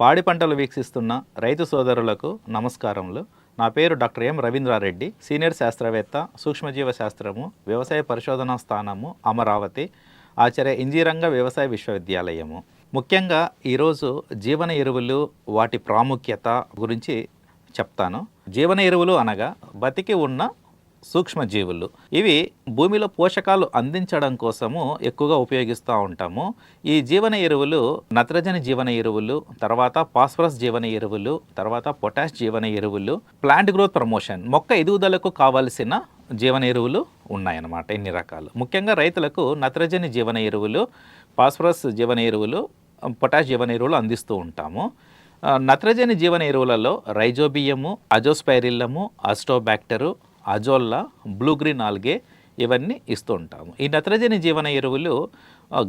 పాడి పంటలు వీక్షిస్తున్న రైతు సోదరులకు నమస్కారములు. నా పేరు డాక్టర్ ఎం రవీంద్రారెడ్డి సీనియర్ శాస్త్రవేత్త సూక్ష్మజీవ శాస్త్రము వ్యవసాయ పరిశోధనా స్థానము అమరావతి ఆచార్య ఇంజీరంగ వ్యవసాయ విశ్వవిద్యాలయము. ముఖ్యంగా ఈరోజు జీవన ఎరువులు వాటి ప్రాముఖ్యత గురించి చెప్తాను. జీవన ఎరువులు అనగా బతికి ఉన్న సూక్ష్మజీవులు. ఇవి భూమిలో పోషకాలు అందించడం కోసము ఎక్కువగా ఉపయోగిస్తూ ఉంటాము. ఈ జీవన ఎరువులు నత్రజని జీవన ఎరువులు తర్వాత ఫాస్ఫరస్ జీవన ఎరువులు తర్వాత పొటాష్ జీవన ఎరువులు ప్లాంట్ గ్రోత్ ప్రమోషన్ మొక్క ఎదుగుదలకు కావలసిన జీవన ఎరువులు ఉన్నాయన్నమాట ఇన్ని రకాలు. ముఖ్యంగా రైతులకు నత్రజని జీవన ఎరువులు ఫాస్ఫరస్ జీవన ఎరువులు పొటాష్ జీవన ఎరువులు అందిస్తూ ఉంటాము. నత్రజని జీవన ఎరువులలో Rhizobium Azospirillum Azotobacter Azolla blue green algae ఇవన్నీ ఇస్తూ ఉంటాము. ఈ నత్రజని జీవన ఎరువులు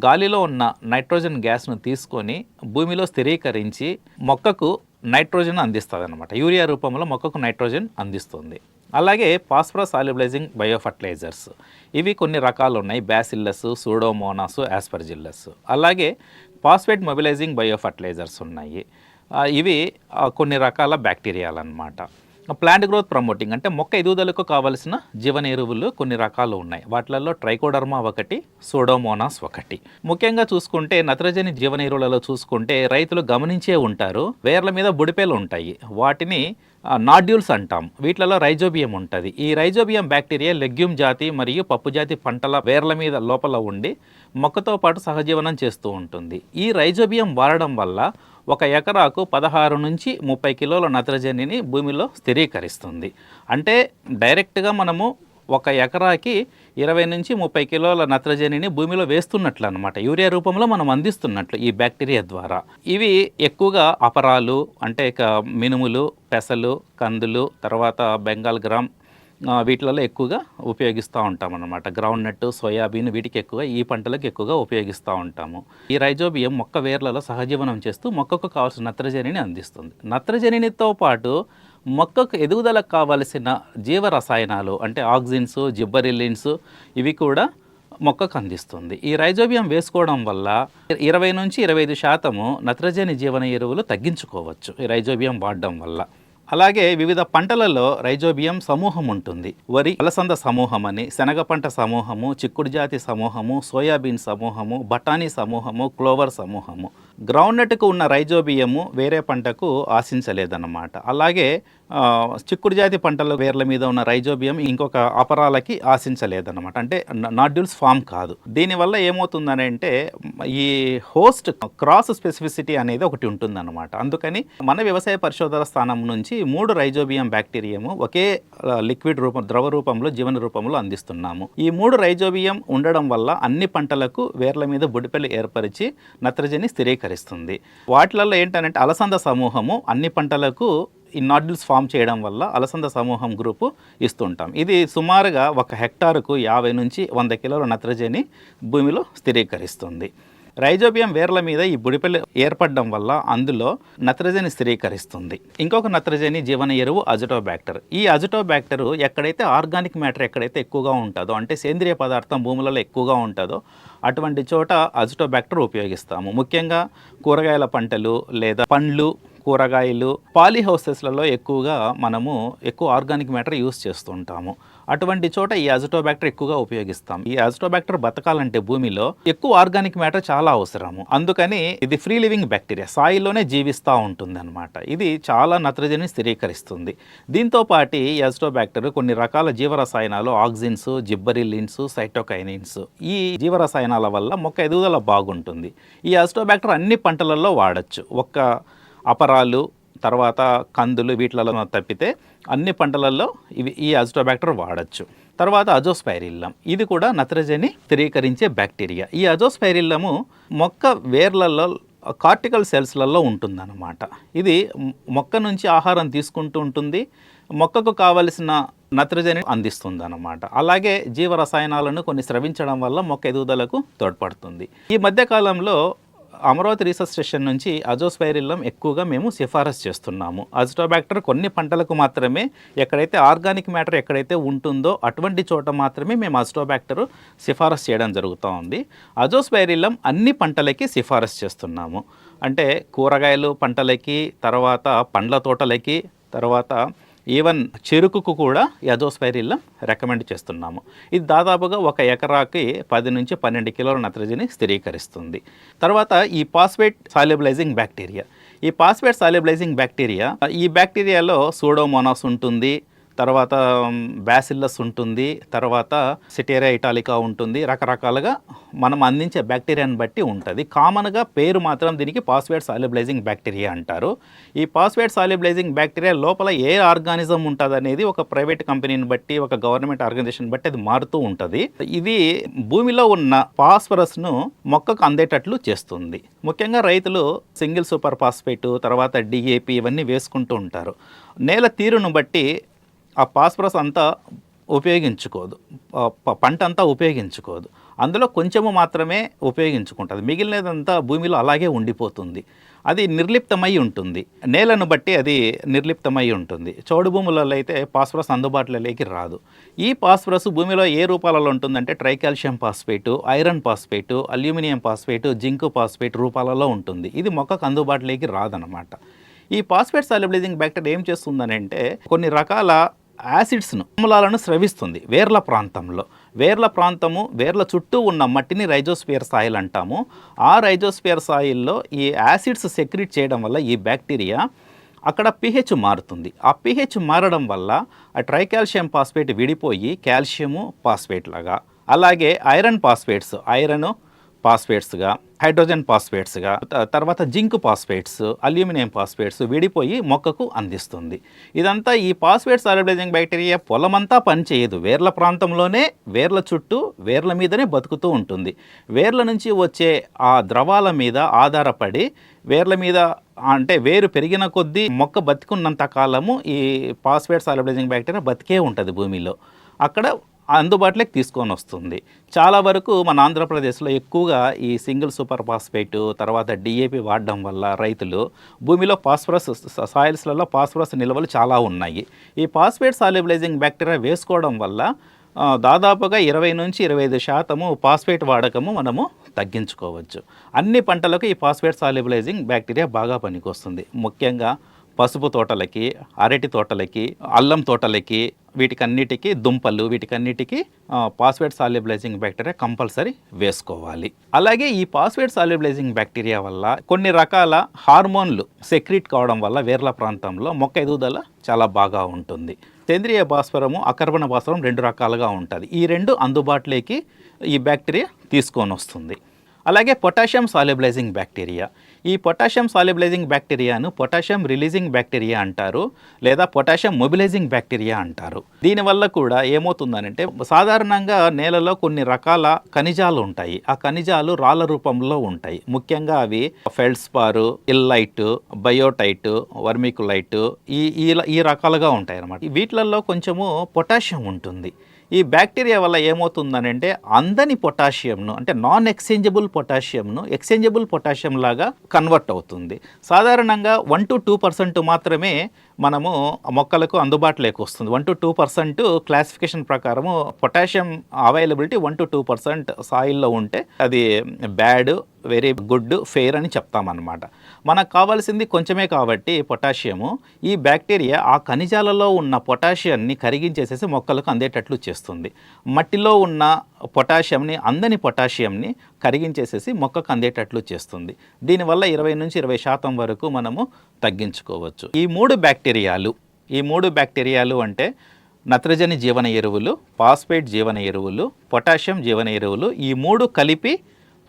గాలిలో ఉన్న నైట్రోజన్ గ్యాస్ను తీసుకొని భూమిలో స్థిరీకరించి మొక్కకు నైట్రోజన్ అందిస్తుంది అనమాట యూరియా రూపంలో మొక్కకు నైట్రోజన్ అందిస్తుంది. అలాగే ఫాస్ఫరస్ సాల్యుబలైజింగ్ బయోఫర్టిలైజర్స్. ఇవి కొన్ని రకాలు ఉన్నాయి బ్యాసిల్లస్ సూడోమోనాస్ యాస్పర్జిల్లస్. అలాగే ఫాస్ఫేట్ మొబిలైజింగ్ బయోఫర్టిలైజర్స్ ఉన్నాయి. ఇవి కొన్ని రకాల బ్యాక్టీరియాలు అనమాట ప్లాంట్ గ్రోత్ ప్రమోటింగ్ అంటే మొక్క ఎదుగుదలకు కావలసిన జీవన ఎరువులు కొన్ని రకాలు ఉన్నాయి. వాటిలలో ట్రైకోడర్మా ఒకటి సోడోమోనాస్ ఒకటి. ముఖ్యంగా చూసుకుంటే నత్రజని జీవన ఎరువులలో చూసుకుంటే రైతులు గమనించే ఉంటారు వేర్ల మీద బుడిపేలు ఉంటాయి. వాటిని నాడ్యూల్స్ అంటాం. వీటిలలో రైజోబియం ఉంటుంది. ఈ రైజోబియం బ్యాక్టీరియా లెగ్యూమ్ జాతి మరియు పప్పు జాతి పంటల వేర్ల మీద లోపల ఉండి మొక్కతో పాటు సహజీవనం చేస్తూ ఉంటుంది. ఈ రైజోబియం వాడడం వల్ల ఒక ఎకరాకు పదహారు నుంచి ముప్పై కిలోల నత్రజనిని భూమిలో స్థిరీకరిస్తుంది. అంటే డైరెక్ట్గా మనము ఒక ఎకరాకి ఇరవై నుంచి ముప్పై కిలోల నత్రజనిని భూమిలో వేస్తున్నట్లు అనమాట యూరియా రూపంలో మనం అందిస్తున్నట్లు ఈ బ్యాక్టీరియా ద్వారా. ఇవి ఎక్కువగా అపరాలు అంటే ఇక మినుములు పెసలు కందులు తర్వాత బెంగాల్ గ్రామ్ వీటిలలో ఎక్కువగా ఉపయోగిస్తూ ఉంటాం అన్నమాట గ్రౌండ్ నట్ సోయాబీన్ వీటికి ఎక్కువ ఈ పంటలకు ఎక్కువగా ఉపయోగిస్తూ ఉంటాము. ఈ రైజోబియం మొక్క వేర్లలో సహజీవనం చేస్తూ మొక్కకు కావాల్సిన నత్రజనిని అందిస్తుంది. నత్రజనితో పాటు మొక్కకు ఎదుగుదలకు కావలసిన జీవ రసాయనాలు అంటే ఆక్సిజన్స్ జిబ్బరిలిన్స్ ఇవి కూడా మొక్కకు అందిస్తుంది. ఈ రైజోబియం వేసుకోవడం వల్ల ఇరవై నుంచి ఇరవై ఐదు శాతము నత్రజని జీవన ఎరువులు తగ్గించుకోవచ్చు ఈ రైజోబియం వాడడం వల్ల. అలాగే వివిధ పంటలలో రైజోబియం సమూహం ఉంటుంది. వరి అలసంద సమూహం అని శనగ పంట సమూహము చిక్కుడు జాతి సమూహము సోయాబీన్ సమూహము బఠానీ సమూహము క్లోవర్ సమూహము. గ్రౌండ్నట్కు ఉన్న రైజోబియము వేరే పంటకు ఆశించలేదన్నమాట. అలాగే చిక్కుడు జాతి పంటల వేర్ల మీద ఉన్న రైజోబియం ఇంకొక అపరాలకి ఆశించలేదన్నమాట. అంటే నాడ్యూల్స్ ఫామ్ కాదు. దీనివల్ల ఏమవుతుందని అంటే ఈ హోస్ట్ క్రాస్ స్పెసిఫిసిటీ అనేది ఒకటి ఉంటుందన్నమాట. అందుకని మన వ్యవసాయ పరిశోధన స్థానం నుంచి మూడు రైజోబియం బ్యాక్టీరియాము ఒకే లిక్విడ్ రూపం ద్రవ రూపంలో జీవన రూపంలో అందిస్తున్నాము. ఈ మూడు రైజోబియం ఉండడం వల్ల అన్ని పంటలకు వేర్ల మీద బుడిపెలు ఏర్పరిచి నత్రజని స్థిరీకరిస్తుంది. వాటిలలో ఏంటంటే అలసంద సమూహము అన్ని పంటలకు ఈ నాడ్యూల్స్ ఫామ్ చేయడం వల్ల అలసంద సమూహం గ్రూపు ఇస్తుంటాం. ఇది సుమారుగా ఒక హెక్టారుకు యాభై నుంచి వంద కిలోల నత్రజని భూమిలో స్థిరీకరిస్తుంది. రైజోబియం వేర్ల మీద ఈ బుడిపల్లి ఏర్పడడం వల్ల అందులో నత్రజని స్థిరీకరిస్తుంది. ఇంకొక నత్రజని జీవన ఎరువు అజటోబ్యాక్టర్. ఈ అజటోబ్యాక్టర్ ఎక్కడైతే ఆర్గానిక్ మ్యాటర్ ఎక్కడైతే ఎక్కువగా ఉంటుందో అంటే సేంద్రియ పదార్థం భూములలో ఎక్కువగా ఉంటుందో అటువంటి చోట అజటోబ్యాక్టర్ ఉపయోగిస్తాము. ముఖ్యంగా కూరగాయల పంటలు లేదా పండ్లు కూరగాయలు పాలీ హౌసెస్లలో ఎక్కువగా మనము ఎక్కువ ఆర్గానిక్ మ్యాటర్ యూస్ చేస్తుంటాము. అటువంటి చోట ఈ అజటోబ్యాక్టర్ ఎక్కువగా ఉపయోగిస్తాం. ఈ అజటోబ్యాక్టర్ బతకాలంటే భూమిలో ఎక్కువ ఆర్గానిక్ మ్యాటర్ చాలా అవసరము. అందుకని ఇది ఫ్రీ లివింగ్ బ్యాక్టీరియా. సాయిల్లోనే జీవిస్తూ ఉంటుంది అనమాట ఇది చాలా నత్రజని స్థిరీకరిస్తుంది. దీంతో పాటు ఈ అజటోబ్యాక్టర్ కొన్ని రకాల జీవరసాయనాలు ఆక్సిన్స్ జిబ్బరిలిన్స్ సైటోకైనిన్స్ ఈ జీవరసాయనాల వల్ల మొక్క ఎదుగుదల బాగుంటుంది. ఈ అజటోబ్యాక్టర్ అన్ని పంటలలో వాడచ్చు. ఒక్క అపరాలు తర్వాత కందులు వీటిలలో తప్పితే అన్ని పంటలలో ఇవి ఈ అజోటోబ్యాక్టర్ వాడచ్చు. తర్వాత అజోస్పైరిల్లం ఇది కూడా నత్రజని స్థిరీకరించే బ్యాక్టీరియా ఈ అజోస్పైరిల్లము మొక్క వేర్లలో కార్టికల్ సెల్స్లలో ఉంటుందన్నమాట. ఇది మొక్క నుంచి ఆహారం తీసుకుంటూ ఉంటుంది. మొక్కకు కావలసిన నత్రజని అందిస్తుంది అనమాట అలాగే జీవ రసాయనాలను కొన్ని స్రవించడం వల్ల మొక్క ఎదుగుదలకు తోడ్పడుతుంది. ఈ మధ్యకాలంలో అమరావతి రీసెర్చ్ స్టేషన్ నుంచి అజోస్పైరిల్లం ఎక్కువగా మేము సిఫారసు చేస్తున్నాము. అజిటోబ్యాక్టర్ కొన్ని పంటలకు మాత్రమే ఎక్కడైతే ఆర్గానిక్ మ్యాటర్ ఎక్కడైతే ఉంటుందో అటువంటి చోట మాత్రమే మేము అజిటోబ్యాక్టర్ సిఫారసు చేయడం జరుగుతూ ఉంది. అజోస్పైరిల్లం అన్ని పంటలకి సిఫారసు చేస్తున్నాము. అంటే కూరగాయలు పంటలకి తర్వాత పండ్ల తోటలకి తర్వాత ఈవెన్ చెరుకుకు కూడా యజోస్పైరిల్లా రికమెండ్ చేస్తున్నాము. ఇది దాదాపుగా ఒక ఎకరాకి పది నుంచి పన్నెండు కిలోల నత్రజని స్థిరీకరిస్తుంది. తర్వాత ఈ పాస్పేట్ సాల్యుబలైజింగ్ బ్యాక్టీరియా. ఈ పాస్పేట్ సాల్యుబలైజింగ్ బ్యాక్టీరియా ఈ బ్యాక్టీరియాలో సూడోమోనాస్ ఉంటుంది తర్వాత బ్యాసిల్లస్ ఉంటుంది. తర్వాత సిటేరియా ఇటాలికా ఉంటుంది. రకరకాలుగా మనం అందించే బ్యాక్టీరియాని బట్టి ఉంటుంది. కామన్గా పేరు మాత్రం దీనికి పాస్వేడ్ సాల్యుబలైజింగ్ బ్యాక్టీరియా అంటారు. ఈ పాస్వేడ్ సాల్యుబలైజింగ్ బ్యాక్టీరియా లోపల ఏ ఆర్గానిజం ఉంటుంది అనేది ఒక ప్రైవేట్ కంపెనీని బట్టి ఒక గవర్నమెంట్ ఆర్గనైజేషన్ బట్టి అది మారుతూ ఉంటుంది. ఇది భూమిలో ఉన్న ఫాస్ఫరస్ను మొక్కకు అందేటట్లు చేస్తుంది. ముఖ్యంగా రైతులు సింగిల్ సూపర్ ఫాస్ఫేట్ తర్వాత డిఏపి ఇవన్నీ వేసుకుంటూ ఉంటారు. నేల తీరును బట్టి ఆ ఫాస్ఫరస్ అంతా ఉపయోగించుకోదు. పంట అంతా ఉపయోగించుకోదు. అందులో కొంచెము మాత్రమే ఉపయోగించుకుంటుంది. మిగిలినదంతా భూమిలో అలాగే ఉండిపోతుంది. అది నిర్లిప్తమై ఉంటుంది. నేలను బట్టి అది నిర్లిప్తమై ఉంటుంది. చౌడు భూములలో అయితే ఫాస్ఫరస్ అందుబాటులోకి రాదు. ఈ ఫాస్ఫరస్ భూమిలో ఏ రూపాలలో ఉంటుందంటే tricalcium phosphate iron phosphate aluminium phosphate zinc phosphate రూపాలలో ఉంటుంది. ఇది మొక్కకు అందుబాటులోకి రాదనమాట ఈ ఫాస్ఫేట్ సాలిబిలైజింగ్ బ్యాక్టీరియా ఏం చేస్తుందనంటే కొన్ని రకాల యాసిడ్స్ను మూలాలను స్రవిస్తుంది. వేర్ల ప్రాంతంలో. వేర్ల ప్రాంతము వేర్ల చుట్టూ ఉన్న మట్టిని రైజోస్పియర్ సాయిల్ అంటాము. ఆ రైజోస్పియర్ సాయిల్లో ఈ యాసిడ్స్ సెక్రిట్ చేయడం వల్ల ఈ బ్యాక్టీరియా అక్కడ పిహెచ్ మారుతుంది. ఆ పిహెచ్ మారడం వల్ల ఆ ట్రైకాల్షియం ఫాస్ఫేట్ విడిపోయి కాల్షియము ఫాస్ఫేట్ లాగా అలాగే ఐరన్ ఫాస్ఫేట్స్ ఐరన్ ఫాస్ఫేట్స్గా హైడ్రోజన్ ఫాస్ఫేట్స్గా తర్వాత జింక్ ఫాస్ఫేట్స్ అల్యూమినియం ఫాస్ఫేట్స్ విడిపోయి మొక్కకు అందిస్తుంది. ఇదంతా ఈ ఫాస్ఫేట్ సాలిబలైజింగ్ బ్యాక్టీరియా పొలమంతా పనిచేయదు. వేర్ల ప్రాంతంలోనే వేర్ల చుట్టూ వేర్ల మీదనే బతుకుతూ ఉంటుంది. వేర్ల నుంచి వచ్చే ఆ ద్రవాల మీద ఆధారపడి వేర్ల మీద అంటే వేరు పెరిగిన కొద్దీ మొక్క బతికున్నంత కాలము ఈ ఫాస్ఫేట్ సాలిబలైజింగ్ బ్యాక్టీరియా బతికే ఉంటుంది భూమిలో. అక్కడ అందుబాటులోకి తీసుకొని వస్తుంది. చాలా వరకు మన ఆంధ్రప్రదేశ్లో ఎక్కువగా ఈ సింగిల్ సూపర్ ఫాస్ఫేట్ తర్వాత డిఏపి వాడడం వల్ల రైతులు భూమిలో ఫాస్ఫరస్ సాయిల్స్లలో ఫాస్ఫరస్ నిల్వలు చాలా ఉన్నాయి. ఈ ఫాస్ఫేట్ సాల్యుబిలైజింగ్ బ్యాక్టీరియా వేసుకోవడం వల్ల దాదాపుగా ఇరవై నుంచి ఇరవై ఐదు శాతము ఫాస్ఫేట్ వాడకము మనము తగ్గించుకోవచ్చు. అన్ని పంటలకు ఈ ఫాస్ఫేట్ సాల్యుబిలైజింగ్ బ్యాక్టీరియా బాగా పనికొస్తుంది. ముఖ్యంగా పసుపు తోటలకి అరటి తోటలకి అల్లం తోటలకి వీటికన్నిటికీ దుంపలు వీటికన్నిటికీ పాస్వేట్ సాల్యుబలైజింగ్ బ్యాక్టీరియా కంపల్సరీ వేసుకోవాలి. అలాగే ఈ పాస్వేట్ సాల్యుబలైజింగ్ బ్యాక్టీరియా వల్ల కొన్ని రకాల హార్మోన్లు సెక్రీట్ కావడం వల్ల వేర్ల ప్రాంతంలో మొక్క ఎదుగుదల చాలా బాగా ఉంటుంది. సేంద్రియ భాస్వరము అకర్బన భాస్వరం రెండు రకాలుగా ఉంటుంది. ఈ రెండు అందుబాటులోకి ఈ బ్యాక్టీరియా తీసుకొని వస్తుంది అలాగే పొటాషియం సాల్యుబలైజింగ్ బ్యాక్టీరియా. ఈ పొటాషియం సాల్యుబలైజింగ్ బ్యాక్టీరియాను పొటాషియం రిలీజింగ్ బ్యాక్టీరియా అంటారు లేదా పొటాషియం మొబిలైజింగ్ బ్యాక్టీరియా అంటారు. దీనివల్ల కూడా ఏమవుతుందనంటే సాధారణంగా నేలలో కొన్ని రకాల ఖనిజాలు ఉంటాయి. ఆ ఖనిజాలు రాళ్ళ రూపంలో ఉంటాయి. ముఖ్యంగా అవి ఫెల్స్పారు ఇల్లైట్ బయోటైట్ వర్మికులైట్ ఈ ఈ రకాలుగా ఉంటాయి అన్నమాట వీటిలలో కొంచెము పొటాషియం ఉంటుంది. ఈ బ్యాక్టీరియా వల్ల ఏమవుతుందనంటే అందని పొటాషియంను అంటే నాన్ ఎక్స్చేంజబుల్ పొటాషియంను ఎక్స్చేంజబుల్ పొటాషియం లాగా కన్వర్ట్ అవుతుంది. సాధారణంగా వన్ టు టూ పర్సెంట్ మాత్రమే మనము మొక్కలకు అందుబాటులోకి వస్తుంది. One to two percent classification ప్రకారము potassium availability one to two percent సాయిల్లో ఉంటే అది బ్యాడ్ వెరీ గుడ్ ఫెయిర్ అని చెప్తామన్నమాట. మనకు కావాల్సింది కొంచెమే కాబట్టి పొటాషియము. ఈ బ్యాక్టీరియా ఆ ఖనిజాలలో ఉన్న పొటాషియాన్ని కరిగించేసేసి మొక్కలకు అందేటట్లు చేస్తుంది. మట్టిలో ఉన్న పొటాషియంని అందని పొటాషియంని కరిగించేసేసి మొక్కకు అందేటట్లు చేస్తుంది. దీనివల్ల ఇరవై నుంచి ఇరవై శాతం వరకు మనము తగ్గించుకోవచ్చు. ఈ మూడు బ్యాక్టీరియాలు ఈ మూడు బ్యాక్టీరియాలు అంటే నత్రజని జీవన ఎరువులు ఫాస్ఫేట్ జీవన ఎరువులు పొటాషియం జీవన ఎరువులు ఈ మూడు కలిపి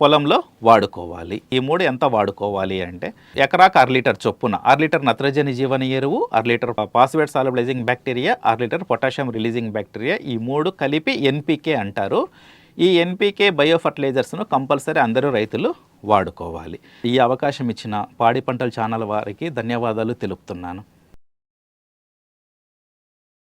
పొలంలో వాడుకోవాలి. ఈ మూడు ఎంత వాడుకోవాలి అంటే ఎకరాకు అర లీటర్ చొప్పున అర లీటర్ నత్రజని జీవన ఎరువు అర లీటర్ పాస్వేట్ సాలబలైజింగ్ బ్యాక్టీరియా అర లీటర్ పొటాషియం రిలీజింగ్ బ్యాక్టీరియా ఈ మూడు కలిపి ఎన్పికే అంటారు. ఈ ఎన్పికే బయో ఫర్టిలైజర్స్ను కంపల్సరీ అందరూ రైతులు వాడుకోవాలి. ఈ అవకాశం ఇచ్చిన పాడి పంటల ఛానల్ వారికి ధన్యవాదాలు తెలుపుతున్నాను.